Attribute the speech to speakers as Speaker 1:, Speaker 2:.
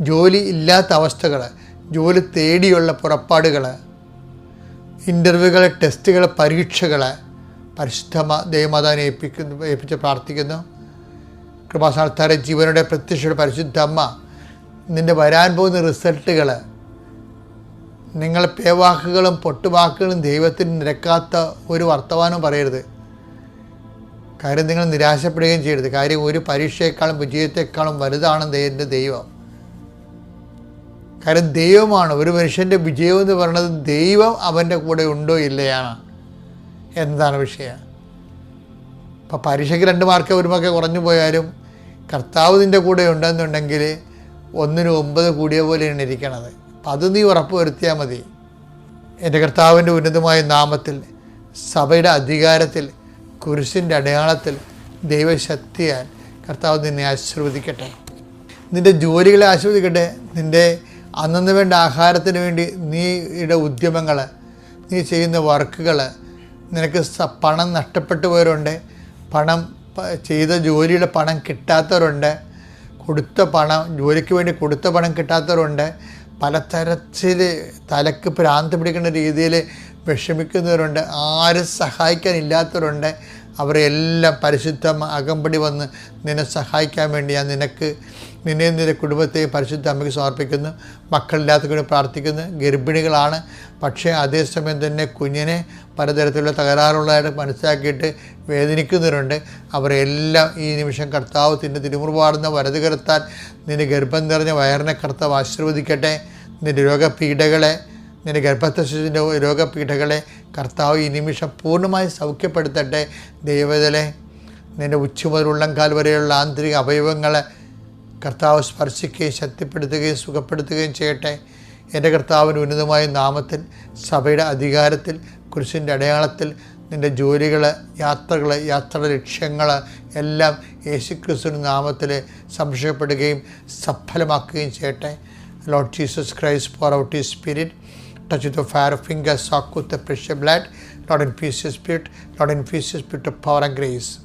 Speaker 1: ജോലി ഇല്ലാത്ത അവസ്ഥകൾ ജോലി തേടിയുള്ള പുറപ്പാടുകൾ ഇന്റർവ്യൂകൾ ടെസ്റ്റുകൾ പരീക്ഷകൾ പരിശുദ്ധ ദൈവമാതാവിനെ ഏൽപ്പിക്കുന്നു ഏൽപ്പിച്ച് പ്രാർത്ഥിക്കുന്നു. കൃപാസ്ഥാനത്താരെ ജീവനുടെ പ്രത്യക്ഷയുടെ പരിശുദ്ധ അമ്മ നിന്റെ വരാൻ പോകുന്ന റിസൾട്ടുകൾ നിങ്ങൾ പേവാക്കുകളും പൊട്ടുവാക്കുകളും ദൈവത്തിന് നിരക്കാത്ത ഒരു വർത്തമാനം പറയരുത്. കാര്യം നിങ്ങൾ നിരാശപ്പെടുകയും ചെയ്യരുത്. കാര്യം ഒരു പരീക്ഷയെക്കാളും വിജയത്തെക്കാളും വലുതാണ് എന്റെ ദൈവം. കാര്യം ദൈവമാണ്. ഒരു മനുഷ്യന്റെ വിജയം എന്ന് പറയുന്നത് ദൈവം അവന്റെ കൂടെ ഉണ്ടോ ഇല്ലയാണ് എന്താണ് വിഷയം. ഇപ്പം പരീക്ഷയ്ക്ക് രണ്ട് മാർക്ക് ഒരു മാർക്ക് കുറഞ്ഞു പോയാലും കർത്താവ് നിന്റെ കൂടെ ഉണ്ടെന്നുണ്ടെങ്കിൽ ഒന്നിന് ഒമ്പത് കൂടിയ പോലെയാണ് ഇരിക്കണത്. അപ്പം അത് നീ ഉറപ്പ് വരുത്തിയാൽ മതി. എന്റെ കർത്താവിന്റെ ഉന്നതമായ നാമത്തിൽ സഭയുടെ അധികാരത്തിൽ കുരിശിന്റെ അടയാളത്തിൽ ദൈവശക്തിയാൽ കർത്താവ് നിന്നെ ആശീർവദിക്കട്ടെ. നിന്റെ ജോലികളെ ആശീർവദിക്കട്ടെ. നിന്റെ അന്നന്ന് വേണ്ട ആഹാരത്തിന് വേണ്ടി നീയുടെ ഉദ്യമങ്ങൾ നീ ചെയ്യുന്ന വർക്കുകൾ നിനക്ക് പണം നഷ്ടപ്പെട്ടു പോയവരുണ്ട് പണം ചെയ്ത ജോലിയുടെ പണം കിട്ടാത്തവരുണ്ട് കൊടുത്ത പണം ജോലിക്ക് വേണ്ടി കൊടുത്ത പണം കിട്ടാത്തവരുണ്ട് പലതരത്തിൽ തലക്ക് ഭ്രാന്ത് പിടിക്കുന്ന രീതിയിൽ വിഷമിക്കുന്നവരുണ്ട് ആരും സഹായിക്കാനില്ലാത്തവരുണ്ട് അവരെല്ലാം പരിശുദ്ധ അകമ്പടി വന്ന് നിന്നെ സഹായിക്കാൻ വേണ്ടി ഞാൻ നിനക്ക് നിന്നെ നിന്റെ കുടുംബത്തെ പരിശുദ്ധ അമ്മയ്ക്ക് സമർപ്പിക്കുന്നു. മക്കളില്ലാത്ത കൂടി പ്രാർത്ഥിക്കുന്നു. ഗർഭിണികളാണ്. പക്ഷേ അതേസമയം തന്നെ കുഞ്ഞിനെ പലതരത്തിലുള്ള തകരാറുള്ളതായിട്ട് മനസ്സിലാക്കിയിട്ട് വേദനിക്കുന്നവരുണ്ട്. അവരെല്ലാം ഈ നിമിഷം കർത്താവ് തിന്റെ തിരുമുറുപാടുന്ന വരത് കരുത്താൻ നിന്റെ ഗർഭം നിറഞ്ഞ വയറിനെ കർത്താവ് ആശീർവദിക്കട്ടെ. നിന്റെ രോഗപീഠകളെ നിന്റെ ഗർഭസ്ഥ ശിശുവിന്റെ രോഗപീഠകളെ കർത്താവ് ഈ നിമിഷം പൂർണമായി സൗഖ്യപ്പെടുത്തട്ടെ. ദൈവതലെ നിന്റെ ഉച്ച മുതൽ ഉള്ളംകാൽ വരെയുള്ള ആന്തരിക അവയവങ്ങളെ കർത്താവ് സ്പർശിക്കുകയും ശക്തിപ്പെടുത്തുകയും സുഖപ്പെടുത്തുകയും ചെയ്യട്ടെ. എന്റെ കർത്താവിന്റെ ഉന്നതമായ നാമത്തിൽ സഭയുടെ അധികാരത്തിൽ കുരിശിന്റെ അടയാളത്തിൽ നിന്റെ ജോലികൾ യാത്രകൾ യാത്രയുടെ ലക്ഷ്യങ്ങൾ എല്ലാം യേശുക്രിസ്തുവിന്റെ നാമത്തിൽ സംശയപ്പെടുകയും സഫലമാക്കുകയും ചെയ്യട്ടെ. Lord Jesus Christ pour out ഈ spirit touch with the fire of fingers soak with the precious blood lord infuse your spirit lord infuse your spirit of power and grace